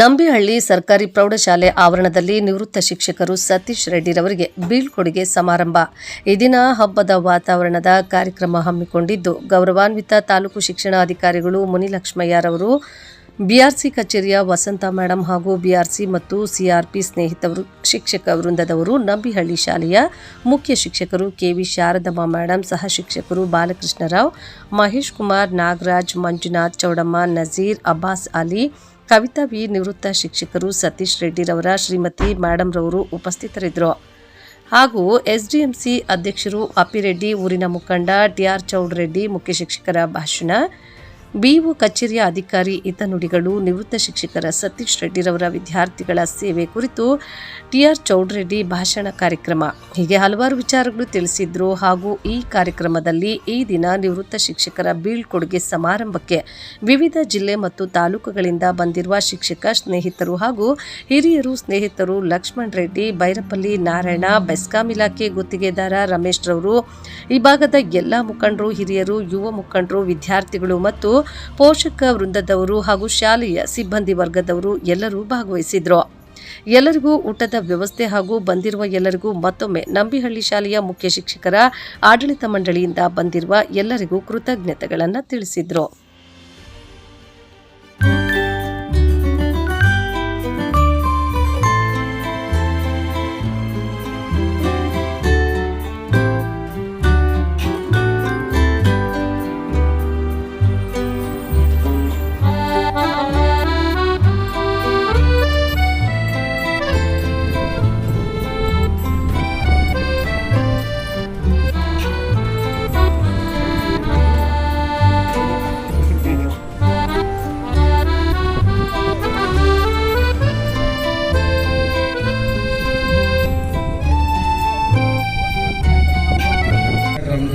ನಂಬಿಹಳ್ಳಿ ಸರ್ಕಾರಿ ಪ್ರೌಢಶಾಲೆ ಆವರಣದಲ್ಲಿ ನಿವೃತ್ತ ಶಿಕ್ಷಕರು ಸತೀಶ್ ರೆಡ್ಡಿರವರಿಗೆ ಬೀಳ್ಕೊಡುಗೆ ಸಮಾರಂಭ. ಈ ದಿನ ಹಬ್ಬದ ವಾತಾವರಣದ ಕಾರ್ಯಕ್ರಮ ಹಮ್ಮಿಕೊಂಡಿದ್ದು, ಗೌರವಾನ್ವಿತ ತಾಲೂಕು ಶಿಕ್ಷಣಾಧಿಕಾರಿಗಳು ಮುನಿಲಕ್ಷ್ಮಯ್ಯರವರು, ಬಿಆರ್ಸಿ ಕಚೇರಿಯ ವಸಂತ ಮೇಡಂ ಹಾಗೂ ಬಿಆರ್ಸಿ ಮತ್ತು ಸಿಆರ್ಪಿ ಸ್ನೇಹಿತರು ಶಿಕ್ಷಕ ವೃಂದದವರು, ನಂಬಿಹಳ್ಳಿ ಶಾಲೆಯ ಮುಖ್ಯ ಶಿಕ್ಷಕರು ಕೆವಿ ಶಾರದಮ್ಮ ಮೇಡಂ, ಸಹ ಶಿಕ್ಷಕರು ಬಾಲಕೃಷ್ಣರಾವ್, ಮಹೇಶ್ ಕುಮಾರ್ ನಾಗರಾಜ್, ಮಂಜುನಾಥ್ ಚೌಡಮ್ಮ, ನಜೀರ್, ಅಬ್ಬಾಸ್ ಅಲಿ ಕವಿತಾ ವಿ ನಿವೃತ್ತ ಶಿಕ್ಷಕರು ಸತೀಶ್ ರೆಡ್ಡಿರವರ ಶ್ರೀಮತಿ ಮೇಡಂರವರು ಉಪಸ್ಥಿತರಿದ್ದರು. ಹಾಗೂ ಎಸ್ಡಿಎಂಸಿ ಅಧ್ಯಕ್ಷರು ಅಪ್ಪಿರೆಡ್ಡಿ ಊರಿನ ಮುಖಂಡ ಟಿಆರ್ ಚೌಡ್ರೆಡ್ಡಿ ಮುಖ್ಯ ಶಿಕ್ಷಕರ ಭಾಷಣ ಬಿಇಒ ಕಚೇರಿಯ ಅಧಿಕಾರಿ ಹಿತನುಡಿಗಳು ನಿವೃತ್ತ ಶಿಕ್ಷಕರ ಸತೀಶ್ ರೆಡ್ಡಿರವರ ವಿದ್ಯಾರ್ಥಿಗಳ ಸೇವೆ ಕುರಿತು ಟಿಆರ್ ಚೌಡ್ರೆಡ್ಡಿ ಭಾಷಣ ಕಾರ್ಯಕ್ರಮ. ಹೀಗೆ ಹಲವಾರು ವಿಚಾರಗಳು ತಿಳಿಸಿದ್ರು ಹಾಗೂ ಈ ಕಾರ್ಯಕ್ರಮದಲ್ಲಿ ಈ ದಿನ ನಿವೃತ್ತ ಶಿಕ್ಷಕರ ಬೀಳ್ಕೊಡುಗೆ ಸಮಾರಂಭಕ್ಕೆ ವಿವಿಧ ಜಿಲ್ಲೆ ಮತ್ತು ತಾಲೂಕುಗಳಿಂದ ಬಂದಿರುವ ಶಿಕ್ಷಕ ಸ್ನೇಹಿತರು ಹಾಗೂ ಹಿರಿಯರು ಸ್ನೇಹಿತರು ಲಕ್ಷ್ಮಣ್ ರೆಡ್ಡಿ, ಬೈರಪಲ್ಲಿ ನಾರಾಯಣ, ಬೆಸ್ಕಾಂ ಇಲಾಖೆ ಗುತ್ತಿಗೆದಾರ ರಮೇಶ್ ರವರು ಈ ಭಾಗದ ಎಲ್ಲ ಮುಖಂಡರು, ಹಿರಿಯರು, ಯುವ ಮುಖಂಡರು, ವಿದ್ಯಾರ್ಥಿಗಳು ಮತ್ತು ಪೋಷಕ ವೃಂದದವರು ಹಾಗೂ ಶಾಲೆಯ ಸಿಬ್ಬಂದಿ ವರ್ಗದವರು ಎಲ್ಲರೂ ಭಾಗವಹಿಸಿದ್ರು. ಎಲ್ಲರಿಗೂ ಊಟದ ವ್ಯವಸ್ಥೆ ಹಾಗೂ ಬಂದಿರುವ ಎಲ್ಲರಿಗೂ ಮತ್ತೊಮ್ಮೆ ನಂಬಿಹಳ್ಳಿ ಶಾಲೆಯ ಮುಖ್ಯ ಶಿಕ್ಷಕರ ಆಡಳಿತ ಮಂಡಳಿಯಿಂದ ಬಂದಿರುವ ಎಲ್ಲರಿಗೂ ಕೃತಜ್ಞತೆಗಳನ್ನು ತಿಳಿಸಿದ್ರು.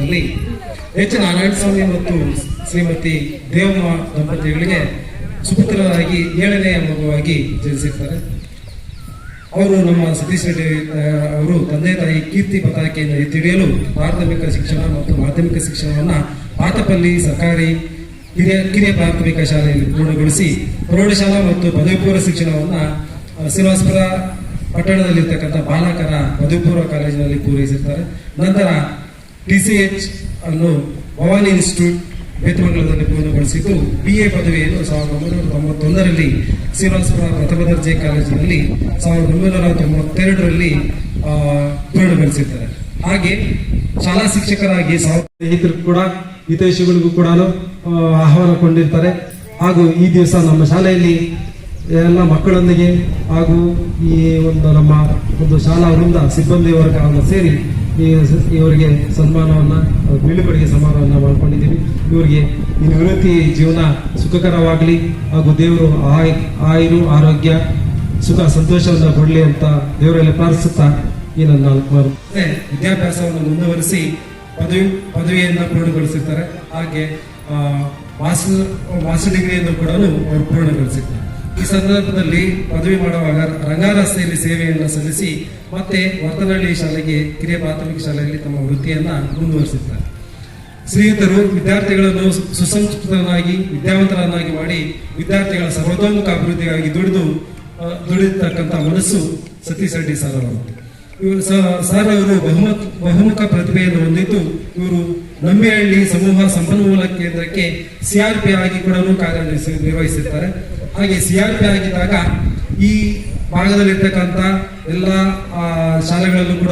ಗ್ರಾಮದಲ್ಲಿ ಎಚ್ ನಾರಾಯಣ ಸ್ವಾಮಿ ಮತ್ತು ಶ್ರೀಮತಿ ದೇವಮ್ಮ ದಂಪತಿಗಳಿಗೆ ಸುಪುತ್ರರಾಗಿ ಏಳನೆಯ ಮಗುವಾಗಿ ಜನಿಸಿರ್ತಾರೆ. ಅವರು ನಮ್ಮ ಸತೀಶ್ ರೆಡ್ಡಿ ಅವರು ತಂದೆ ತಾಯಿ ಕೀರ್ತಿ ಪತಾಕೆಯನ್ನು ಎತ್ತಿಡಿಯಲು ಪ್ರಾಥಮಿಕ ಶಿಕ್ಷಣ ಮತ್ತು ಮಾಧ್ಯಮಿಕ ಶಿಕ್ಷಣವನ್ನು ಪಾತಪಲ್ಲಿ ಸರ್ಕಾರಿ ಹಿರಿಯ, ಕಿರಿಯ ಪ್ರಾಥಮಿಕ ಶಾಲೆಯಲ್ಲಿ ಪೂರ್ಣಗೊಳಿಸಿ ಪ್ರೌಢಶಾಲಾ ಮತ್ತು ಪದವಿ ಪೂರ್ವ ಶಿಕ್ಷಣವನ್ನ ಶ್ರೀನಿವಾಸಪುರ ಪಟ್ಟಣದಲ್ಲಿರ್ತಕ್ಕಂಥ ಬಾಲಕರ ಪದವಿ ಪೂರ್ವ ಕಾಲೇಜಿನಲ್ಲಿ ಪೂರೈಸಿರ್ತಾರೆ. ನಂತರ ಟಿ ಸಿ ಎಚ್ ಅನ್ನು ಭವಾನಿ ಇನ್ಸ್ಟಿಟ್ಯೂಟ್ ಬೇತಮಂಗಲದಲ್ಲಿ ಪೂರ್ಣಗೊಳಿಸಿದ್ದು ಬಿ ಎ ಪದವಿಯನ್ನು ಸಾವಿರದ ಒಂಬೈನೂರ ತೊಂಬತ್ತೊಂದರಲ್ಲಿ ಶ್ರೀನಿವಾಸಪುರ ಪ್ರಥಮ ದರ್ಜೆ ಕಾಲೇಜಿನಲ್ಲಿ ಸಾವಿರದ ಒಂಬೈನೂರ ತೊಂಬತ್ತೆರಡರಲ್ಲಿ ಪೂರ್ಣಗೊಳಿಸಿದ್ದಾರೆ. ಹಾಗೆ ಶಾಲಾ ಶಿಕ್ಷಕರಾಗಿ ಸ್ನೇಹಿತರಿಗೂ ಸ್ನೇಹಿತರು ಕೂಡ ಹಿತೈಷಿಗಳಿಗೂ ಕೂಡ ಆಹ್ವಾನ ಕೊಂಡಿರ್ತಾರೆ ಹಾಗೂ ಈ ದಿವಸ ನಮ್ಮ ಶಾಲೆಯಲ್ಲಿ ಎಲ್ಲ ಮಕ್ಕಳೊಂದಿಗೆ ಹಾಗೂ ಈ ಒಂದು ನಮ್ಮ ಒಂದು ಶಾಲಾ ವೃಂದ ಸಿಬ್ಬಂದಿ ವರ್ಗವನ್ನು ಸೇರಿ ಈ ಇವರಿಗೆ ಸನ್ಮಾನವನ್ನ ಅಹ್, ಬೀಳ್ಕೊಡುಗೆ ಸಮಾರೋಹವನ್ನ ಮಾಡ್ಕೊಂಡಿದ್ದೀವಿ. ಇವರಿಗೆ ಈ ನಿವೃತ್ತಿ ಜೀವನ ಸುಖಕರವಾಗಲಿ ಹಾಗೂ ದೇವರು ಆಯ್ ಆಯುರು ಆರೋಗ್ಯ ಸುಖ ಸಂತೋಷವನ್ನು ಕೊಡಲಿ ಅಂತ ದೇವರಲ್ಲಿ ಪ್ರಾರ್ಥಿಸುತ್ತಾ ಈ ನನ್ನ ನಾಲ್ಕು ವಿದ್ಯಾಭ್ಯಾಸವನ್ನು ಮುಂದುವರಿಸಿ ಪದವಿ ಪದವಿಯನ್ನು ಪೂರ್ಣಗೊಳಿಸಿರ್ತಾರೆ. ಹಾಗೆ ಮಾಸ್ಟರ್ ಮಾಸ್ಟರ್ ಡಿಗ್ರಿಯನ್ನು ಕೂಡ ಅವರು ಪೂರ್ಣಗೊಳಿಸಿರ್ತಾರೆ. ಈ ಸಂದರ್ಭದಲ್ಲಿ ಪದವಿ ಮಾಡುವಾಗ ರಂಗಾರಸ್ತೆಯಲ್ಲಿ ಸೇವೆಯನ್ನು ಸಲ್ಲಿಸಿ ಮತ್ತೆ ವರ್ತನಹಳ್ಳಿ ಶಾಲೆಗೆ ಕಿರಿಯ ಪ್ರಾಥಮಿಕ ಶಾಲೆಯಲ್ಲಿ ತಮ್ಮ ವೃತ್ತಿಯನ್ನು ಮುಂದುವರಿಸಿದ್ದಾರೆ. ಸ್ನೇಹಿತರು, ವಿದ್ಯಾರ್ಥಿಗಳನ್ನು ಸುಸಂಸ್ಕೃತನಾಗಿ, ವಿದ್ಯಾವಂತರನ್ನಾಗಿ ಮಾಡಿ ವಿದ್ಯಾರ್ಥಿಗಳ ಸರ್ವತೋಮುಖ ಅಭಿವೃದ್ಧಿಗಾಗಿ ದುಡಿದು ದುಡಿದಿರ್ತಕ್ಕಂಥ ಮನಸ್ಸು ಸತೀಶ್ ರೆಡ್ಡಿ ಅವರು ಇವರು ಸರ್ ಅವರು ಬಹುಮುಖ ಬಹುಮುಖ ಪ್ರತಿಭೆಯನ್ನು ಹೊಂದಿದ್ದು ಇವರು ನಂಬಿಹಳ್ಳಿ ಸಮೂಹ ಸಂಪನ್ಮೂಲ ಕೇಂದ್ರಕ್ಕೆ ಸಿಆರ್ಪಿ ಆಗಿ ಕೂಡ ಕಾರ್ಯನಿರ್ವಹಿಸಿ ನಿರ್ವಹಿಸಿರ್ತಾರೆ. ಹಾಗೆ ಸಿಆರ್ಪಿ ಆಗಿದ್ದಾಗ ಈ ಭಾಗದಲ್ಲಿರ್ತಕ್ಕಂಥ ಎಲ್ಲ ಶಾಲೆಗಳಲ್ಲೂ ಕೂಡ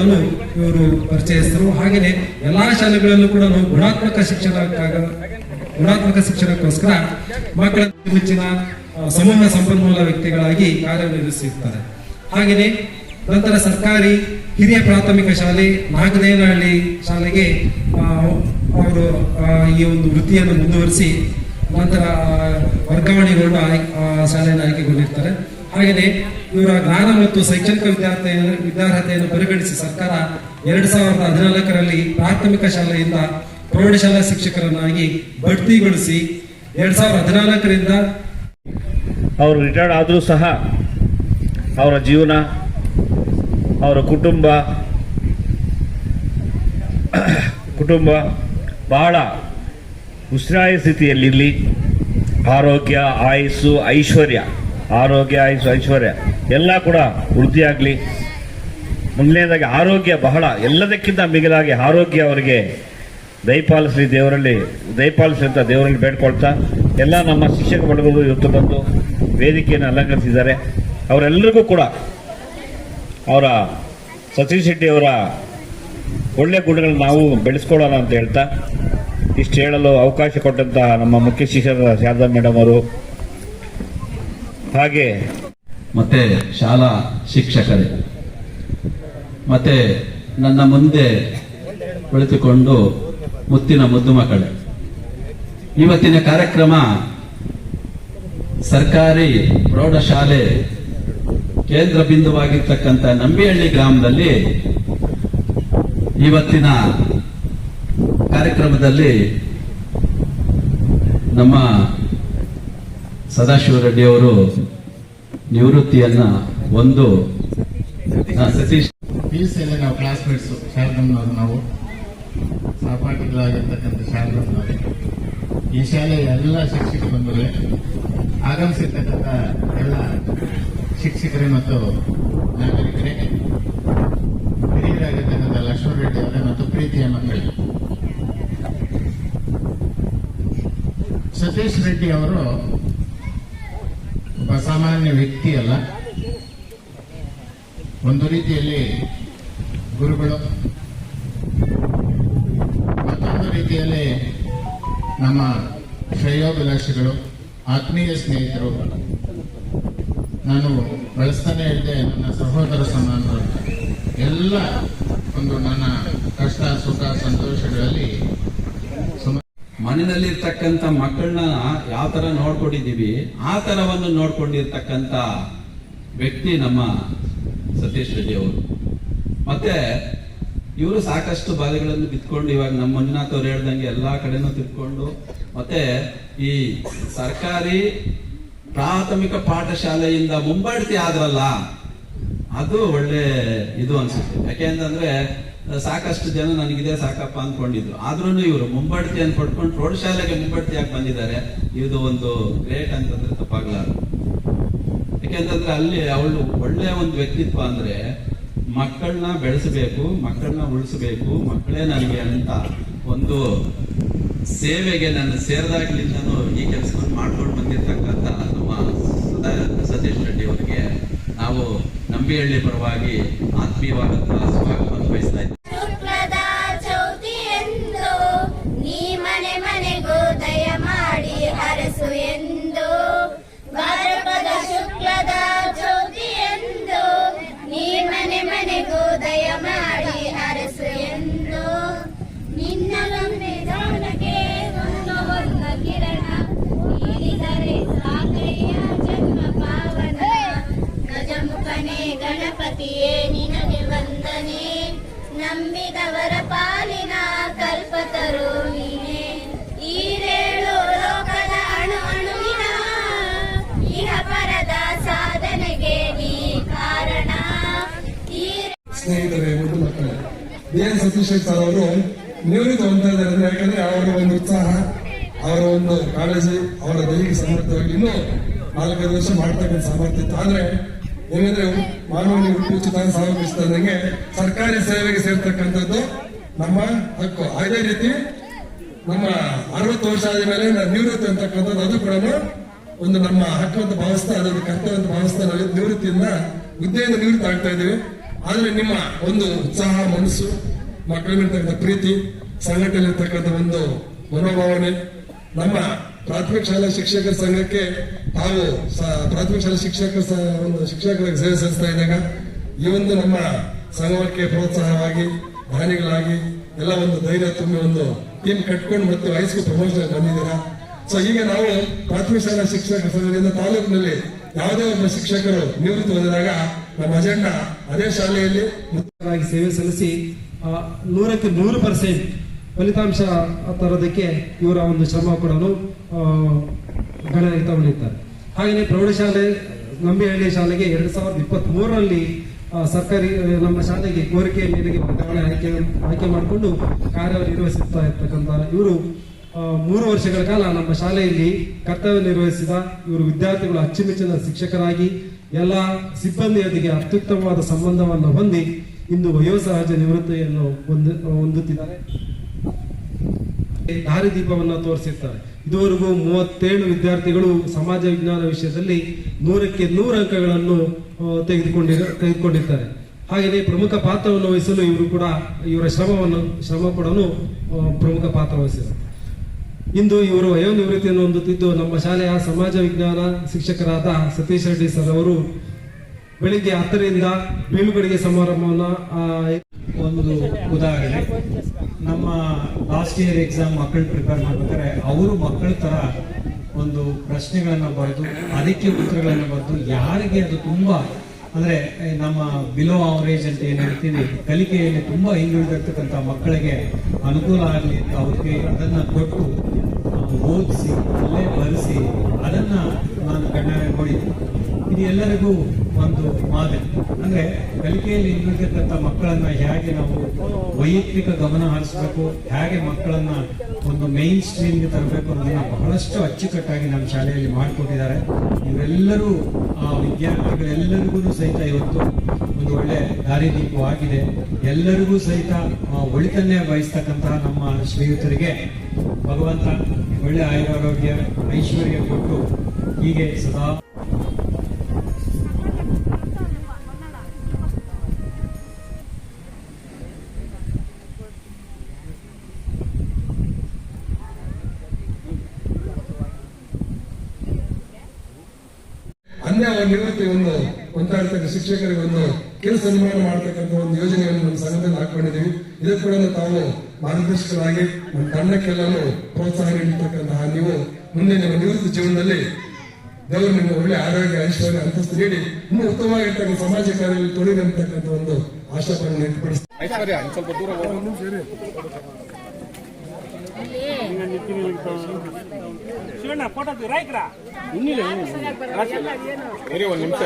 ಇವರು ಪರಿಚಯಿಸಿದರು ಹಾಗೆಯೇ ಎಲ್ಲ ಶಾಲೆಗಳಲ್ಲೂ ಕೂಡ ಗುಣಾತ್ಮಕ ಶಿಕ್ಷಣಕ್ಕಾಗ ಗುಣಾತ್ಮಕ ಶಿಕ್ಷಣಕ್ಕೋಸ್ಕರ ಮಕ್ಕಳ ಮೆಚ್ಚಿನ ಆ, ಸಮೂಹ ಸಂಪನ್ಮೂಲ ವ್ಯಕ್ತಿಗಳಾಗಿ ಕಾರ್ಯನಿರ್ವಹಿಸಿರ್ತಾರೆ. ಹಾಗೆಯೇ ನಂತರ ಸರ್ಕಾರಿ ಹಿರಿಯ ಪ್ರಾಥಮಿಕ ಶಾಲೆ ನಾಗದೇನಹಳ್ಳಿ ಶಾಲೆಗೆ ಅವರು ಈ ಒಂದು ವೃತ್ತಿಯನ್ನು ಮುಂದುವರಿಸಿ ನಂತರ ವರ್ಗಾವಣೆಗೊಂಡು ಆಯ್- ಶಾಲೆಯನ್ನು ಆಯ್ಕೆಗೊಂಡಿರ್ತಾರೆ. ಹಾಗೆಯೇ ಇವರ ಜ್ಞಾನ ಮತ್ತು ಶೈಕ್ಷಣಿಕ ವಿದ್ಯಾರ್ಥಿ ವಿದ್ಯಾರ್ಹತೆಯನ್ನು ಪರಿಗಣಿಸಿ ಸರ್ಕಾರ ಎರಡು ಸಾವಿರದ ಹದಿನಾಲ್ಕರಲ್ಲಿ ಪ್ರಾಥಮಿಕ ಶಾಲೆಯಿಂದ ಪ್ರೌಢಶಾಲಾ ಶಿಕ್ಷಕರನ್ನಾಗಿ ಬಡ್ತಿಗೊಳಿಸಿ ಎರಡ್ ಸಾವಿರದ ಹದಿನಾಲ್ಕರಿಂದ ಅವರು ರಿಟೈರ್ಡ್ ಆದರೂ ಸಹ ಅವರ ಜೀವನ ಅವರ ಕುಟುಂಬ ಕುಟುಂಬ ಬಹಳ ಉಸಿರಾಯ ಸ್ಥಿತಿಯಲ್ಲಿರಲಿ. ಆರೋಗ್ಯ, ಆಯಸ್ಸು, ಐಶ್ವರ್ಯ. ಆರೋಗ್ಯ, ಆಯಸ್ಸು, ಐಶ್ವರ್ಯ. ಎಲ್ಲ ಕೂಡ ವೃದ್ಧಿಯಾಗಲಿ. ಮೊದಲನೇದಾಗಿ ಆರೋಗ್ಯ ಬಹಳ ಎಲ್ಲದಕ್ಕಿಂತ ಮಿಗಿಲಾಗಿ ಆರೋಗ್ಯ ಅವರಿಗೆ ದಯಪಾಲಿಸಲಿ ದೇವರಲ್ಲಿ ದಯಪಾಲಿಸಲಿ ಅಂತ ದೇವರಲ್ಲಿ ಬೇಡ್ಕೊಳ್ತಾ, ಎಲ್ಲ ನಮ್ಮ ಶಿಕ್ಷಕ ಬಳಗರು ಇವತ್ತು ಬಂದು ವೇದಿಕೆಯನ್ನು ಅಲಂಕರಿಸಿದ್ದಾರೆ. ಅವರೆಲ್ಲರಿಗೂ ಕೂಡ ಅವರ ಸತೀಶ್ ಶೆಟ್ಟಿ ಅವರ ಒಳ್ಳೆ ಗುಣಗಳನ್ನ ನಾವು ಬೆಳೆಸ್ಕೊಳ್ಳೋಣ ಅಂತ ಹೇಳ್ತಾ, ಇಷ್ಟು ಹೇಳಲು ಅವಕಾಶ ಕೊಟ್ಟಂತಹ ನಮ್ಮ ಮುಖ್ಯ ಶಿಕ್ಷಕರ ಶಾರದಾ ಮೇಡಮ್ ಅವರು. ಹಾಗೆ ಮತ್ತೆ ಶಾಲಾ ಶಿಕ್ಷಕರೇ, ಮತ್ತೆ ನನ್ನ ಮುಂದೆ ಕುಳಿತುಕೊಂಡು ಮುತ್ತಿನ ಮುದ್ದು ಮಕ್ಕಳೇ, ಇವತ್ತಿನ ಕಾರ್ಯಕ್ರಮ ಸರ್ಕಾರಿ ಪ್ರೌಢಶಾಲೆ ಕೇಂದ್ರ ಬಿಂದುವಾಗಿರ್ತಕ್ಕಂಥ ನಂಬಿಹಳ್ಳಿ ಗ್ರಾಮದಲ್ಲಿ ಇವತ್ತಿನ ಕಾರ್ಯಕ್ರಮದಲ್ಲಿ ನಮ್ಮ ಸದಾಶಿವ ರೆಡ್ಡಿ ಅವರು ನಿವೃತ್ತಿಯನ್ನ ಒಂದು ಸತೀಶ್ ಪಿ ಯು ಸಿಯಲ್ಲಿ ನಾವು ಕ್ಲಾಸ್ಮೇಟ್ಸ್ ಶಾರದಮ್ಮನವರು ನಾವು. ಸಹಪಾಠಿಗಳಾಗಿರ್ತಕ್ಕಂಥ ಶಾರದಮ್ಮನವರು. ಈ ಶಾಲೆಯ ಎಲ್ಲ ಶಿಕ್ಷಕ ಬಂದರೆ ಆಗಮಿಸಿರ್ತಕ್ಕಂಥ ಎಲ್ಲ ಶಿಕ್ಷಕರೇ ಮತ್ತು ನಾಗರಿಕರೇ, ಹಿರಿಯರಾಗಿರ್ತಕ್ಕಂಥ ಲಕ್ಷ್ಮಣ ರೆಡ್ಡಿ ಅವರೇ ಮತ್ತು ಪ್ರೀತಿಯ ಮಕ್ಕಳೇ. ಸತೀಶ್ ರೆಡ್ಡಿ ಅವರು ಒಬ್ಬ ಸಾಮಾನ್ಯ ವ್ಯಕ್ತಿಯಲ್ಲ ಒಂದು ರೀತಿಯಲ್ಲಿ ಗುರುಗಳು, ಮತ್ತೊಂದು ರೀತಿಯಲ್ಲಿ ನಮ್ಮ ಶ್ರೇಯೋಭಿಲಾಷಿಗಳು, ಆತ್ಮೀಯ ಸ್ನೇಹಿತರು. ನಾನು ಬಳಸ್ತಾನೆ ಇದ್ದೆ ನನ್ನ ಸಹೋದರ ಸಮಾನರು. ಎಲ್ಲ ಒಂದು ನನ್ನ ಕಷ್ಟ, ಸುಖ, ಸಂತೋಷಗಳಲ್ಲಿ ಮನೆಯಲ್ಲಿರ್ತಕ್ಕಂಥ ಮಕ್ಕಳನ್ನ ಯಾವ ತರ ನೋಡ್ಕೊಂಡಿದ್ದೀವಿ, ಆ ತರವನ್ನು ನೋಡ್ಕೊಂಡಿರ್ತಕ್ಕಂಥ ವ್ಯಕ್ತಿ ನಮ್ಮ ಸತೀಶ್ ರೆಡ್ಡಿ ಅವರು. ಮತ್ತೆ ಇವರು ಸಾಕಷ್ಟು ಬಾಧೆಗಳನ್ನು ಬಿತ್ಕೊಂಡು ಇವಾಗ ನಮ್ಮ ಮಂಜುನಾಥ್ ಅವ್ರು ಹೇಳ್ದಂಗೆ ಎಲ್ಲಾ ಕಡೆನೂ ತಿಳ್ಕೊಂಡು ಮತ್ತೆ ಈ ಸರ್ಕಾರಿ ಪ್ರಾಥಮಿಕ ಪಾಠಶಾಲೆಯಿಂದ ಮುಂಬಡ್ತಿ ಆದ್ರಲ್ಲ, ಅದು ಒಳ್ಳೆ ಇದು ಅನ್ಸುತ್ತೆ. ಯಾಕೆಂತಂದ್ರೆ ಸಾಕಷ್ಟು ಜನ ನನಗಿದೆ, ಸಾಕಪ್ಪ ಅಂದ್ಕೊಂಡಿದ್ರು ಆದ್ರೂ ಇವರು ಮುಂಬಡ್ತಿಯನ್ನು ಪಡ್ಕೊಂಡು ಪ್ರೌಢಶಾಲೆಗೆ ಮುಂಬಡ್ತಿಯಾಗಿ ಬಂದಿದ್ದಾರೆ? ಇದು ಒಂದು ಗ್ರೇಟ್ ಅಂತಂದ್ರೆ ತಪ್ಪಾಗ್ಲಾರ್ದು. ಯಾಕೆಂತಂದ್ರೆ ಅಲ್ಲಿ ಅವಳು ಒಳ್ಳೆ ಒಂದು ವ್ಯಕ್ತಿತ್ವ ಅಂದ್ರೆ, ಮಕ್ಕಳನ್ನ ಬೆಳೆಸಬೇಕು, ಮಕ್ಕಳನ್ನ ಉಳಿಸಬೇಕು, ಮಕ್ಕಳೇ ನನಗೆ ಅಂತ ಒಂದು ಸೇವೆಗೆ ನಾನು ಸೇರಿದಾಗ್ಲಿಂದನೂ ಈ ಕೆಲಸವನ್ನು ಮಾಡ್ಕೊಂಡು ಬಂದಿರ್ತಕ್ಕಂಥ ನಮ್ಮ ಸದಾ- ಸತೀಶ್ ರೆಡ್ಡಿ ಅವರಿಗೆ ನಾವು ನಂಬಿಹಳ್ಳಿ ಪರವಾಗಿ ಆತ್ಮೀಯವಾದಂತಹ ಸ್ವಾಗತವನ್ನು ಬಯಸ್ತಾ ನಂಬಿದವರ ಪಾಲಿನ ಕಲ್ಪತರು ನೀನೆ ಈರೇಳು ಲೋಕದ ಅಣು ಅಣುವಿನ, ಇಹ ಪರದ ಸಾಧನೆಗೆ ನೀ ಕಾರಣ. ಸ್ನೇಹಿತರೆ ಮತ್ತು ಮಕ್ಕಳೇ ಬಿ ಎನ್ ಸತೀಶ್ ಸರ್ ಅವರು ನಿವೃತ್ತಿ ಹೊಂದ್ತಾ ಯಾಕಂದ್ರೆ ಅವರ ಒಂದು ಉತ್ಸಾಹ, ಅವರ ಒಂದು ಕಾಳಜಿ, ಅವರ ದೈಹಿಕ ಸಾಮರ್ಥ್ಯವಾಗಿ ಇನ್ನೂ ನಾಲ್ಕೈದು ವರ್ಷ ಮಾಡ್ತಕ್ಕಂಥ ಸಾಮರ್ಥ್ಯ ಇತ್ತು. ಆದ್ರೆ ಏನಂದ್ರೆ ಮಾನವನಿಗೆ ಉಚಿತ ಇದ್ದಂಗೆ ಸರ್ಕಾರಿ ಸೇವೆಗೆ ಸೇರ್ತಕ್ಕಂಥದ್ದು ನಮ್ಮ ಹಕ್ಕು. ಅದೇ ರೀತಿ ನಮ್ಮ ಅರವತ್ತು ವರ್ಷ ಆದ ಮೇಲೆ ನಾವು ನಿವೃತ್ತಿ ಅಂತಕ್ಕಂಥದ್ದು ಅದು ಕೂಡ ಒಂದು ನಮ್ಮ ಹಕ್ಕು ಅಂತ ಭಾವಿಸ್ತಾ ಅದೊಂದು ಕರ್ತವ್ಯ ಅಂತ ಭಾವಿಸ್ತಾ ನಾವು ನಿವೃತ್ತಿಯಿಂದ ಹುದ್ದೆಯಿಂದ ನಿವೃತ್ತಿ ಆಗ್ತಾ ಇದ್ದೀವಿ. ಆದರೆ ನಿಮ್ಮ ಒಂದು ಉತ್ಸಾಹ, ಮನಸ್ಸು ಮಕ್ಕಳಿರ್ತಕ್ಕಂಥ ಪ್ರೀತಿ ಸಂಘಟನೆ ಇರ್ತಕ್ಕಂಥ ಒಂದು ಮನೋಭಾವನೆ ನಮ್ಮ ಪ್ರಾಥಮಿಕ ಶಾಲಾ ಶಿಕ್ಷಕರ ಸಂಘಕ್ಕೆ ತಾವು ಪ್ರಾಥಮಿಕ ಶಾಲಾ ಶಿಕ್ಷಕರ ಒಂದು ಶಿಕ್ಷಕರ ಸೇವೆ ಸಲ್ಲಿಸ್ತಾ ಇದ್ದಾಗ ಈ ಒಂದು ನಮ್ಮ ಸಂಘಕ್ಕೆ ಪ್ರೋತ್ಸಾಹವಾಗಿ, ದಾನಿಗಳಾಗಿ, ಎಲ್ಲ ಒಂದು ಧೈರ್ಯ ತುಂಬಿ ಒಂದು ಟೀಮ್ ಕಟ್ಕೊಂಡು ಮತ್ತೆ ವಯಸ್ಸಿಗೆ ಪ್ರಮೋಷನ್ ಬಂದಿದ್ದೀರಾ? ಸೊ ಈಗ ನಾವು ಪ್ರಾಥಮಿಕ ಶಾಲಾ ಶಿಕ್ಷಕರ ಸಂಘದಿಂದ ತಾಲೂಕಿನಲ್ಲಿ ಯಾವುದೇ ಒಬ್ಬ ಶಿಕ್ಷಕರು ನಿವೃತ್ತಿ ಹೊಂದಿದಾಗ ನಮ್ಮ ಅಜೆಂಡಾ ಅದೇ ಶಾಲೆಯಲ್ಲಿ ಸೇವೆ ಸಲ್ಲಿಸಿ ನೂರಕ್ಕೆ ನೂರು ಪರ್ಸೆಂಟ್ ಫಲಿತಾಂಶ ತರೋದಕ್ಕೆ ಇವರ ಒಂದು ಶ್ರಮ ಕೂಡ ಗಣನೆಗೆ ತಗೊಂಡಿರ್ತಾರೆ ಹಾಗೆಯೇ ಪ್ರೌಢಶಾಲೆ ನಂಬಿಹಳ್ಳಿ ಶಾಲೆಗೆ ಎರಡು ಸಾವಿರದ ಇಪ್ಪತ್ತ್ ಮೂರರಲ್ಲಿ ಸರ್ಕಾರಿ ನಮ್ಮ ಶಾಲೆಗೆ ಕೋರಿಕೆ ಮೇರೆಗೆ ವರ್ಗಾವಣೆ ಆಯ್ಕೆ ಆಯ್ಕೆ ಮಾಡಿಕೊಂಡು ಕಾರ್ಯನಿರ್ವಹಿಸುತ್ತಾ ಇರ್ತಕ್ಕಂಥ ಇವರು ಮೂರು ವರ್ಷಗಳ ಕಾಲ ನಮ್ಮ ಶಾಲೆಯಲ್ಲಿ ಕರ್ತವ್ಯ ನಿರ್ವಹಿಸಿದ ಇವರು ವಿದ್ಯಾರ್ಥಿಗಳು ಅಚ್ಚುಮೆಚ್ಚಿನ ಶಿಕ್ಷಕರಾಗಿ, ಎಲ್ಲ ಸಿಬ್ಬಂದಿಯೊಂದಿಗೆ ಅತ್ಯುತ್ತಮವಾದ ಸಂಬಂಧವನ್ನು ಹೊಂದಿ ಇಂದು ವಯೋಸಹಜ ನಿವೃತ್ತಿಯನ್ನು ಹೊಂದು, ಹೊಂದುತ್ತಿದ್ದಾರೆ. ದಾರಿದೀಪವನ್ನು ತೋರಿಸಿರ್ತಾರೆ. ಇದುವರೆಗೂ ಮೂವತ್ತೇಳು ವಿದ್ಯಾರ್ಥಿಗಳು ಸಮಾಜ ವಿಜ್ಞಾನ ವಿಷಯದಲ್ಲಿ ನೂರಕ್ಕೆ ನೂರು ಅಂಕಗಳನ್ನು ತೆಗೆದುಕೊಂಡಿ ತೆಗೆದುಕೊಂಡಿದ್ದಾರೆ ಹಾಗೆಯೇ ಪ್ರಮುಖ ಪಾತ್ರವನ್ನು ವಹಿಸಲು ಇವರು ಕೂಡ ಇವರ ಶ್ರಮವನ್ನು, ಶ್ರಮ ಕೂಡ ಪ್ರಮುಖ ಪಾತ್ರ ವಹಿಸಿದರು ಇಂದು ಇವರು ವಯೋನಿವೃತ್ತಿಯನ್ನು ಹೊಂದುತ್ತಿದ್ದು ನಮ್ಮ ಶಾಲೆಯ ಸಮಾಜ ವಿಜ್ಞಾನ ಶಿಕ್ಷಕರಾದ ಸತೀಶ್ ರೆಡ್ಡಿ ಸರ್ ಅವರು ಬೆಳಿಗ್ಗೆ ಹತ್ತರಿಂದ ಬೀಳುಗಡೆಗೆ ಸಮಾರಂಭವನ್ನು ಒಂದು ಉದಾಹರಣೆ. ನಮ್ಮ ಲಾಸ್ಟ್ ಇಯರ್ ಎಕ್ಸಾಮ್ ಮಕ್ಕಳು ಪ್ರಿಪೇರ್ ಮಾಡ್ಬೇಕಾದ್ರೆ ಅವರು ಮಕ್ಕಳ ತರ ಒಂದು ಪ್ರಶ್ನೆಗಳನ್ನು ಬರೆದು, ಅದಕ್ಕೆ ಉತ್ತರಗಳನ್ನು ಬರೆದು ಯಾರಿಗೆ ಅದು ತುಂಬಾ ಅಂದ್ರೆ ನಮ್ಮ ಬಿಲೋ ಅವರೇಜ್ ಅಂತ ಏನು ಹೇಳ್ತೀವಿ ಕಲಿಕೆಯಲ್ಲಿ ತುಂಬ ಹಿಂದುಳಿದಿರ್ತಕ್ಕಂಥ ಮಕ್ಕಳಿಗೆ ಅನುಕೂಲ ಆಗಲಿ ಅಂತ ಅವ್ರಿಗೆ ಅದನ್ನ ಕೊಟ್ಟು ಓದಿಸಿ, ಅಲ್ಲೇ ಬರೆಸಿ, ಅದನ್ನ ನಾನು ಕಣ್ಣಾರೆ ನೋಡಿದ್ದೆ ಇದು ಎಲ್ಲರಿಗೂ ಒಂದು ಮಾದರಿ ಅಂದ್ರೆ ಕಲಿಕೆಯಲ್ಲಿ ಹಿಂದುಳಿದಿರ್ತಕ್ಕಂಥ ಮಕ್ಕಳನ್ನ ಹೇಗೆ ನಾವು ವೈಯಕ್ತಿಕ ಗಮನ ಹರಿಸಬೇಕು, ಹೇಗೆ ಮಕ್ಕಳನ್ನ ಒಂದು ಮೈನ್ ಸ್ಟ್ರೀಮ್ಗೆ ತರಬೇಕು ಅನ್ನೋದನ್ನ ಬಹಳಷ್ಟು ಅಚ್ಚುಕಟ್ಟಾಗಿ ನಮ್ಮ ಶಾಲೆಯಲ್ಲಿ ಮಾಡಿಕೊಟ್ಟಿದ್ದಾರೆ. ಇವರೆಲ್ಲರೂ ಆ ವಿದ್ಯಾರ್ಥಿಗಳೆಲ್ಲರಿಗೂ ಸಹಿತ ಇವತ್ತು ಒಂದು ಒಳ್ಳೆ ದಾರಿದೀಪವಾಗಿದೆ ಎಲ್ಲರಿಗೂ ಸಹಿತ ಒಳಿತನ್ನೇ ಬಯಸ್ತಕ್ಕಂತಹ ನಮ್ಮ ಶ್ರೀಯುತರಿಗೆ ಭಗವಂತ ಒಳ್ಳೆ ಆಯುರಾರೋಗ್ಯ, ಐಶ್ವರ್ಯ ಕೊಟ್ಟು ಹೀಗೆ ಸದಾ ಅನ್ಯ ನಿವೃತ್ತಿ ಒಂದು ಕೊಂಡಾಡ್ತಕ್ಕ ಶಿಕ್ಷಕರಿಗೆ ಒಂದು ಕೆಲಸ ನಿರ್ಮಾಣ ಮಾಡ್ತಕ್ಕಂಥ ಒಂದು ಯೋಜನೆಯನ್ನು ನಮ್ಮ ಸಂಘದಲ್ಲಿ ಹಾಕೊಂಡಿದ್ದೀವಿ. ಇದಕ್ಕೆ ಕೂಡ ತಾವು ಮಾರ್ಗದರ್ಶಕರಾಗಿ ನಮ್ಮ ತಂಡಕ್ಕೆಲ್ಲಾನು ಪ್ರೋತ್ಸಾಹ ನೀಡತಕ್ಕಂತಹ ನೀವು ಮುಂದೆ ನಿಮ್ಮ ನಿವೃತ್ತಿ ಜೀವನದಲ್ಲಿ ದೇವರು ನಿಮ್ಮ ಒಳ್ಳೆ ಆರೋಗ್ಯ ಐಶ್ವರ್ಯ ಅಂತಸ್ತು ನೀಡಿ ಇನ್ನೂ ಉತ್ತಮವಾಗಿರ್ತಕ್ಕಂಥ ಸಮಾಜ ಕಾರ್ಯದಲ್ಲಿ ತೊಡಗಿ ಅಂತಕ್ಕಂಥ ಒಂದು ಆಶಾಪವನ್ನು ವ್ಯಕ್ತಪಡಿಸ್ತೀನಿ ನಿಮಿಷ.